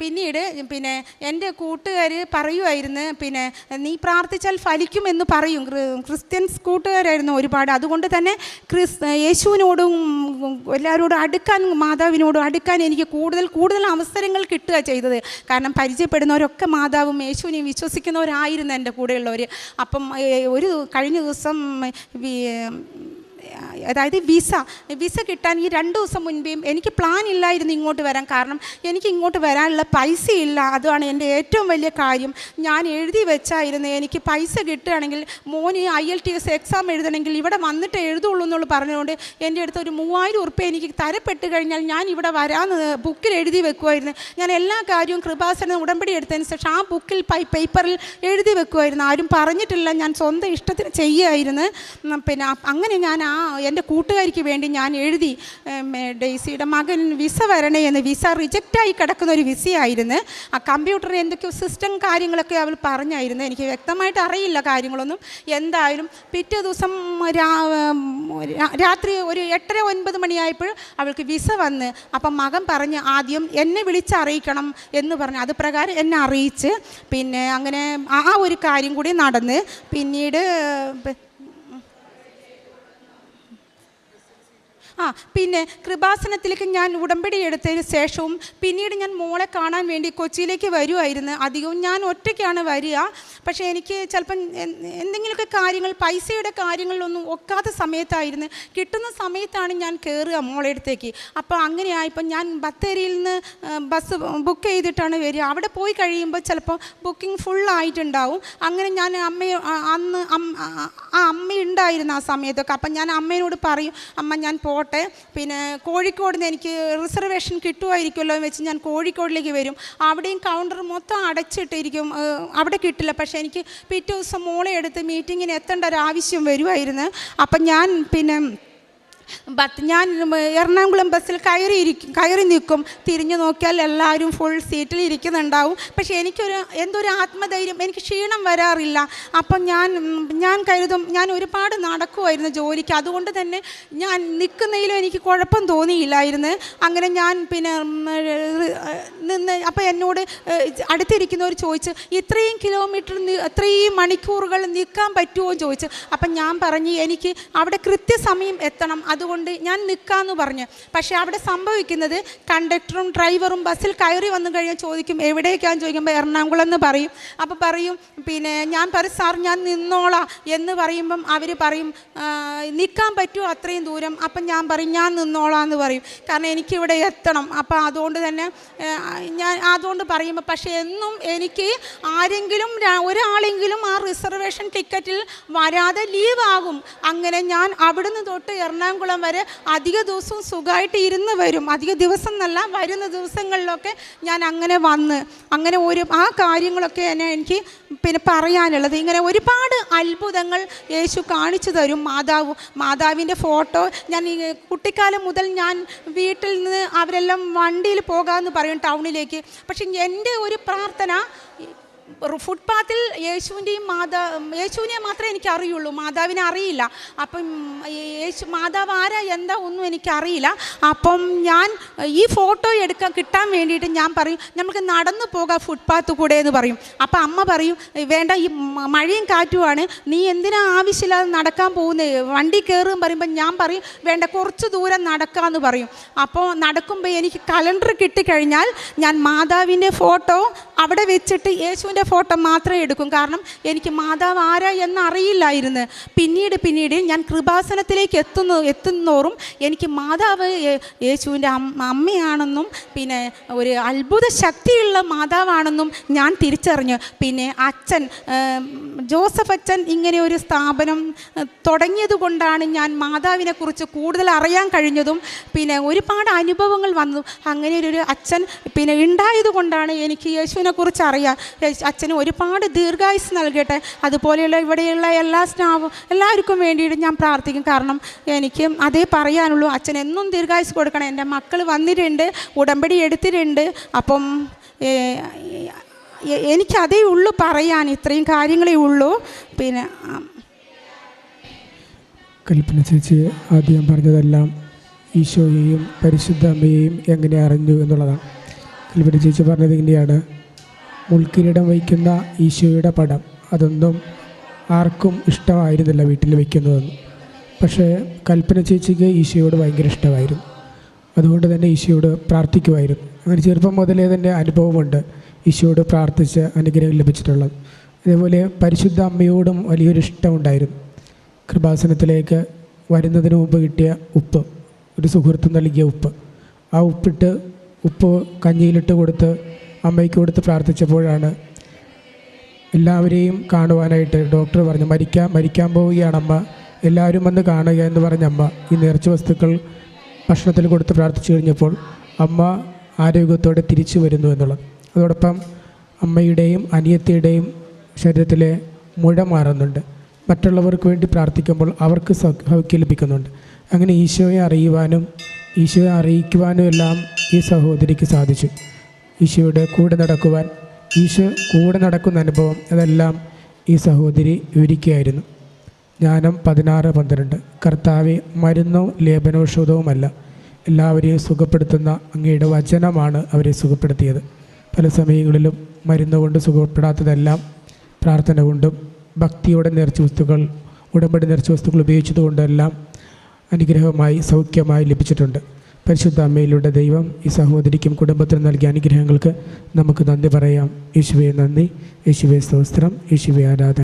പിന്നീട് പിന്നെ എന്റെ കൂട്ടുകാർ പറയുമായിരുന്നു പിന്നെ നീ പ്രാർത്ഥിച്ചാൽ ഫലിക്കുമെന്ന് പറയും. ക്രി- ക്രിസ്ത്യൻസ് കൂട്ടുകാരായിരുന്നു ഒരുപാട്. അതുകൊണ്ട് തന്നെ ക്രിസ് യേശുവിനോടും എല്ലാവരോടും അടുക്കാൻ മാതാവിനോടും അടുക്കാൻ എനിക്ക് കൂടുതൽ കൂടുതൽ അവസരങ്ങൾ കിട്ടുക ചെയ്തത്. കാരണം പരിചയപ്പെടുന്നവരൊക്കെ മാതാവും യേശുവിനെയും വിശ്വസിക്കുന്നവരായിരുന്നു എന്റെ കൂടെയുള്ളവർ അപ്പം ഒരു കഴിഞ്ഞ ദിവസം അതായത് വിസ വിസ കിട്ടാൻ ഈ രണ്ട് ദിവസം മുൻപേയും എനിക്ക് പ്ലാൻ ഇല്ലായിരുന്നു ഇങ്ങോട്ട് വരാൻ. കാരണം എനിക്ക് ഇങ്ങോട്ട് വരാനുള്ള പൈസ ഇല്ല. അതാണ് എന്റെ ഏറ്റവും വലിയ കാര്യം. ഞാൻ എഴുതി വെച്ചായിരുന്നു എനിക്ക് പൈസ കിട്ടുകയാണെങ്കിൽ മോന് I L T S exam എഴുതണമെങ്കിൽ ഇവിടെ വന്നിട്ട് എഴുതുള്ളൂ എന്നുള്ള പറഞ്ഞുകൊണ്ട് എന്റെ അടുത്ത് ഒരു മൂവായിരം ഉറുപ്പ്യ എനിക്ക് തരപ്പെട്ട് കഴിഞ്ഞാൽ ഞാൻ ഇവിടെ വരാമെന്ന് ബുക്കിൽ എഴുതി വെക്കുമായിരുന്നു ഞാൻ എല്ലാ കാര്യവും കൃപാസന ഉടമ്പടി എടുത്തതിന് ശേഷം ആ ബുക്കിൽ പേപ്പറിൽ എഴുതി വെക്കുമായിരുന്നു ആരും പറഞ്ഞിട്ടില്ല. ഞാൻ സ്വന്തം ഇഷ്ടത്തിന് ചെയ്യുമായിരുന്നു പിന്നെ അങ്ങനെ ഞാൻ ആ എന്റെ കൂട്ടുകാരിക്ക് വേണ്ടി ഞാൻ എഴുതി ഡെയ്സിയുടെ മകൻ വിസ വരണേ എന്ന് വിസ റിജക്റ്റായി കിടക്കുന്ന ഒരു വിസയായിരുന്നു. ആ കമ്പ്യൂട്ടറിൽ എന്തൊക്കെയോ സിസ്റ്റം കാര്യങ്ങളൊക്കെ അവൾ പറഞ്ഞായിരുന്നു. എനിക്ക് വ്യക്തമായിട്ട് അറിയില്ല കാര്യങ്ങളൊന്നും. എന്തായാലും പിറ്റേ ദിവസം രാത്രി ഒരു എട്ടര ഒൻപത് മണിയായപ്പോൾ അവൾക്ക് വിസ വന്ന് അപ്പം മകൻ പറഞ്ഞ് ആദ്യം എന്നെ വിളിച്ചറിയിക്കണം എന്ന് പറഞ്ഞു. അത് പ്രകാരം എന്നെ അറിയിച്ച് പിന്നെ അങ്ങനെ ആ ഒരു കാര്യം കൂടി നടന്ന് പിന്നീട് ആ പിന്നെ കൃപാസനത്തിലേക്ക് ഞാൻ ഉടമ്പടി എടുത്തതിന് ശേഷവും പിന്നീട് ഞാൻ മോളെ കാണാൻ വേണ്ടി കൊച്ചിയിലേക്ക് വരുമായിരുന്നു അധികവും ഞാൻ ഒറ്റയ്ക്കാണ് വരിക. പക്ഷേ എനിക്ക് ചിലപ്പം എന്തെങ്കിലുമൊക്കെ കാര്യങ്ങൾ പൈസയുടെ കാര്യങ്ങളിലൊന്നും ഒക്കാത്ത സമയത്തായിരുന്നു. കിട്ടുന്ന സമയത്താണ് ഞാൻ കയറുക മോളെ അടുത്തേക്ക്. അപ്പോൾ അങ്ങനെയായപ്പോൾ ഞാൻ ബത്തേരിയിൽ നിന്ന് ബസ് ബുക്ക് ചെയ്തിട്ടാണ് വരിക. അവിടെ പോയി കഴിയുമ്പോൾ ചിലപ്പോൾ ബുക്കിംഗ് ഫുൾ ആയിട്ടുണ്ടാവും. അങ്ങനെ ഞാൻ അമ്മയെ അന്ന് ആ അമ്മ ഉണ്ടായിരുന്നു ആ സമയത്തൊക്കെ. അപ്പം ഞാൻ അമ്മയോട് പറയും അമ്മ ഞാൻ പോട്ടെ. പിന്നെ കോഴിക്കോട് നിന്ന് എനിക്ക് റിസർവേഷൻ കിട്ടുമായിരിക്കുമല്ലോ എന്ന് വെച്ച് ഞാൻ കോഴിക്കോടിലേക്ക് വരും. അവിടെയും കൗണ്ടർ മൊത്തം അടച്ചിട്ടിരിക്കും. അവിടെ കിട്ടില്ല. പക്ഷേ എനിക്ക് പിറ്റേ ദിവസം മോളെ എടുത്ത് മീറ്റിങ്ങിന് എത്തേണ്ട ഒരു ആവശ്യം വരുമായിരുന്നു അപ്പം ഞാൻ പിന്നെ ബത്ത് ഞാൻ എറണാകുളം ബസ്സിൽ കയറി ഇരിക്കും കയറി നിൽക്കും. തിരിഞ്ഞു നോക്കിയാൽ എല്ലാവരും ഫുൾ സീറ്റിൽ ഇരിക്കുന്നുണ്ടാവും. പക്ഷേ എനിക്കൊരു എന്തൊരു ആത്മധൈര്യം എനിക്ക് ക്ഷീണം വരാറില്ല. അപ്പം ഞാൻ ഞാൻ കരുതും ഞാൻ ഒരുപാട് നടക്കുമായിരുന്നു ജോലിക്ക്. അതുകൊണ്ട് തന്നെ ഞാൻ നിൽക്കുന്നതിലും എനിക്ക് കുഴപ്പം തോന്നിയില്ലായിരുന്നു. അങ്ങനെ ഞാൻ പിന്നെ നിന്ന് അപ്പം എന്നോട് അടുത്തിരിക്കുന്നവർ ചോദിച്ച് ഇത്രയും കിലോമീറ്റർ ഇത്രയും മണിക്കൂറുകൾ നിൽക്കാൻ പറ്റുമോ? എന്ന് ചോദിച്ചു. അപ്പം ഞാൻ പറഞ്ഞ് എനിക്ക് അവിടെ കൃത്യസമയം എത്തണം. അതുകൊണ്ട് ഞാൻ നിൽക്കാമെന്ന് പറഞ്ഞു. പക്ഷേ അവിടെ സംഭവിക്കുന്നത് കണ്ടക്ടറും ഡ്രൈവറും ബസ്സിൽ കയറി വന്നു കഴിഞ്ഞാൽ ചോദിക്കും എവിടേക്കാന്ന് ചോദിക്കുമ്പോൾ എറണാകുളം എന്ന് പറയും. അപ്പോൾ പറയും പിന്നെ ഞാൻ പറയും സാർ ഞാൻ നിന്നോളാം. എന്ന് പറയുമ്പം അവർ പറയും നിൽക്കാൻ പറ്റുമോ അത്രയും ദൂരം? അപ്പം ഞാൻ പറയും ഞാൻ നിന്നോളാം എന്ന് പറയും. കാരണം എനിക്കിവിടെ എത്തണം. അപ്പം അതുകൊണ്ട് തന്നെ ഞാൻ അതുകൊണ്ട് പറയുമ്പോൾ പക്ഷേ എന്നും എനിക്ക് ആരെങ്കിലും ഒരാളെങ്കിലും ആ റിസർവേഷൻ ടിക്കറ്റിൽ വരാതെ ലീവാകും. അങ്ങനെ ഞാൻ അവിടുന്ന് തൊട്ട് എറണാകുളം വരെ അധിക ദിവസവും സുഖമായിട്ട് ഇരുന്ന് വരും. അധിക ദിവസം എന്നല്ല വരുന്ന ദിവസങ്ങളിലൊക്കെ ഞാൻ അങ്ങനെ വന്ന് അങ്ങനെ ഒരു ആ കാര്യങ്ങളൊക്കെ എന്നെ എനിക്ക് പിന്നെ പറയാനുള്ളത്. ഇങ്ങനെ ഒരുപാട് അത്ഭുതങ്ങൾ യേശു കാണിച്ചു തരും മാതാവ് മാതാവിന്റെ ഫോട്ടോ. ഞാൻ ഈ കുട്ടിക്കാലം മുതൽ ഞാൻ വീട്ടിൽ നിന്ന് അവരെല്ലാം വണ്ടിയിൽ പോകാമെന്ന് പറയും ടൗണിലേക്ക്. പക്ഷെ എന്റെ ഒരു പ്രാർത്ഥന ഫുട്പാത്തിൽ യേശുവിന്റെയും മാതാ യേശുവിനെ മാത്രമേ എനിക്ക് അറിയുള്ളൂ മാതാവിനെ അറിയില്ല. അപ്പം യേശു മാതാവ് ആരാ എന്താ ഒന്നും എനിക്കറിയില്ല. അപ്പം ഞാൻ ഈ ഫോട്ടോ എടുക്കാൻ കിട്ടാൻ വേണ്ടിയിട്ട് ഞാൻ പറയും നമുക്ക് നടന്നു പോകാം ഫുട്പാത്ത് കൂടെ എന്ന് പറയും. അപ്പം അമ്മ പറയും വേണ്ട ഈ മഴയും കാറ്റുമാണ് നീ എന്തിനാ ആവശ്യമില്ലാതെ നടക്കാൻ പോകുന്നത് വണ്ടി കയറും പറയുമ്പോൾ ഞാൻ പറയും വേണ്ട കുറച്ച് ദൂരം നടക്കാമെന്ന് പറയും. അപ്പോൾ നടക്കുമ്പോൾ എനിക്ക് കലണ്ടർ കിട്ടിക്കഴിഞ്ഞാൽ ഞാൻ മാതാവിന്റെ ഫോട്ടോ അവിടെ വെച്ചിട്ട് യേശുവിന്റെ ഫോട്ടോ മാത്രമേ എടുക്കും. കാരണം എനിക്ക് മാതാവ് ആരാ എന്നറിയില്ലായിരുന്നു. പിന്നീട് പിന്നീട് ഞാൻ കൃപാസനത്തിലേക്ക് എത്തുന്നു എത്തുന്നോറും എനിക്ക് മാതാവ് യേശുവിന്റെ അമ്മ അമ്മയാണെന്നും പിന്നെ ഒരു അത്ഭുത ശക്തിയുള്ള മാതാവാണെന്നും ഞാൻ തിരിച്ചറിഞ്ഞു. പിന്നെ അച്ഛൻ ജോസഫ് അച്ഛൻ ഇങ്ങനെ ഒരു സ്ഥാപനം തുടങ്ങിയത് കൊണ്ടാണ് ഞാൻ മാതാവിനെക്കുറിച്ച് കൂടുതൽ അറിയാൻ കഴിഞ്ഞതും പിന്നെ ഒരുപാട് അനുഭവങ്ങൾ വന്നു. അങ്ങനെ ഒരു അച്ഛൻ പിന്നെ ഉണ്ടായത് കൊണ്ടാണ് എനിക്ക് യേശുവിനെക്കുറിച്ച് അറിയാം. അച്ഛന് ഒരുപാട് ദീർഘായുസ് നൽകട്ടെ. അതുപോലെയുള്ള ഇവിടെയുള്ള എല്ലാ സ്റ്റാഫും എല്ലാവർക്കും വേണ്ടിയിട്ട് ഞാൻ പ്രാർത്ഥിക്കും. കാരണം എനിക്ക് അതേ പറയാനുള്ളൂ അച്ഛൻ എന്നും ദീർഘായുസ് കൊടുക്കണം. എന്റെ മക്കൾ വന്നിട്ടുണ്ട് ഉടമ്പടി എടുത്തിട്ടുണ്ട്. അപ്പം എനിക്കതേ ഉള്ളൂ പറയാൻ. ഇത്രയും കാര്യങ്ങളേ ഉള്ളൂ. പിന്നെ കൽപ്പന ചേച്ചി ആദ്യം പറഞ്ഞതെല്ലാം ഈശോയെയും പരിശുദ്ധ അമ്മയെയും എങ്ങനെ അറിഞ്ഞു എന്നുള്ളതാണ്. കൽപ്പന ചേച്ചി പറഞ്ഞത് ഇങ്ങനെയാണ്. മുൾക്കിരീടം വയ്ക്കുന്ന ഈശോയുടെ പടം. അതൊന്നും ആർക്കും ഇഷ്ടമായിരുന്നില്ല വീട്ടിൽ വയ്ക്കുന്നതെന്ന് പക്ഷേ കൽപ്പന ചേച്ചിക്ക് ഈശോയോട് ഭയങ്കര ഇഷ്ടമായിരുന്നു. അതുകൊണ്ട് തന്നെ ഈശോയോട് പ്രാർത്ഥിക്കുമായിരുന്നു. അങ്ങനെ ചെറുപ്പം മുതലേ തന്നെ അനുഭവമുണ്ട് ഈശോയോട് പ്രാർത്ഥിച്ച് അനുഗ്രഹം ലഭിച്ചിട്ടുള്ളത്. അതേപോലെ പരിശുദ്ധ അമ്മയോടും വലിയൊരു ഇഷ്ടമുണ്ടായിരുന്നു. കൃപാസനത്തിലേക്ക് വരുന്നതിന് മുമ്പ് കിട്ടിയ ഉപ്പ് ഒരു സുഹൃത്ത് നൽകിയ ഉപ്പ്. ആ ഉപ്പിട്ട് ഉപ്പ് കഞ്ഞിയിലിട്ട് കൊടുത്ത് അമ്മയ്ക്ക് കൊടുത്ത് പ്രാർത്ഥിച്ചപ്പോഴാണ് എല്ലാവരെയും കാണുവാനായിട്ട് ഡോക്ടർ പറഞ്ഞു മരിക്കാൻ മരിക്കാൻ പോവുകയാണ് അമ്മ. എല്ലാവരും വന്ന് കാണുക എന്ന് പറഞ്ഞ അമ്മ ഈ നേർച്ച വസ്തുക്കൾ ഭക്ഷണത്തിൽ കൊടുത്ത് പ്രാർത്ഥിച്ചു കഴിഞ്ഞപ്പോൾ അമ്മ ആരോഗ്യത്തോടെ തിരിച്ചു വരുന്നു എന്നുള്ളത്. അതോടൊപ്പം അമ്മയുടെയും അനിയത്തിയുടെയും ശരീരത്തിലെ മുഴ മാറുന്നുണ്ട്. മറ്റുള്ളവർക്ക് വേണ്ടി പ്രാർത്ഥിക്കുമ്പോൾ അവർക്ക് സൗഖ്യം ലഭിക്കുന്നുണ്ട്. അങ്ങനെ ഈശോയെ അറിയുവാനും ഈശോയെ അറിയിക്കുവാനും എല്ലാം ഈ സഹോദരിക്ക് സാധിച്ചു. ഈശോയുടെ കൂടെ നടക്കുവാൻ ഈശോ കൂടെ നടക്കുന്ന അനുഭവം അതെല്ലാം ഈ സഹോദരി വിവരിക്കുകയായിരുന്നു. ജ്ഞാനം പതിനാറ് പന്ത്രണ്ട്. കർത്താവെ മരുന്നോ ലേപനൌഷധവുമല്ല. എല്ലാവരെയും സുഖപ്പെടുത്തുന്ന അങ്ങയുടെ വചനമാണ് അവരെ സുഖപ്പെടുത്തിയത്. പല സമയങ്ങളിലും മരുന്ന് കൊണ്ട് സുഖപ്പെടാത്തതെല്ലാം പ്രാർത്ഥന കൊണ്ടും ഭക്തിയുടെ നേർച്ച വസ്തുക്കൾ ഉടമ്പടി നേർച്ച വസ്തുക്കൾ ഉപയോഗിച്ചതുകൊണ്ടെല്ലാം അനുഗ്രഹമായി സൗഖ്യമായി ലഭിച്ചിട്ടുണ്ട്. പരിശുദ്ധ അമ്മയിലൂടെ ദൈവം ഈ സഹോദരിക്കും കുടുംബത്തിനും നൽകിയ അനുഗ്രഹങ്ങൾക്ക് നമുക്ക് നന്ദി പറയാം. യേശുവെ നന്ദി. യേശുവെ സ്തോത്രം. യേശുവെ ആരാധന.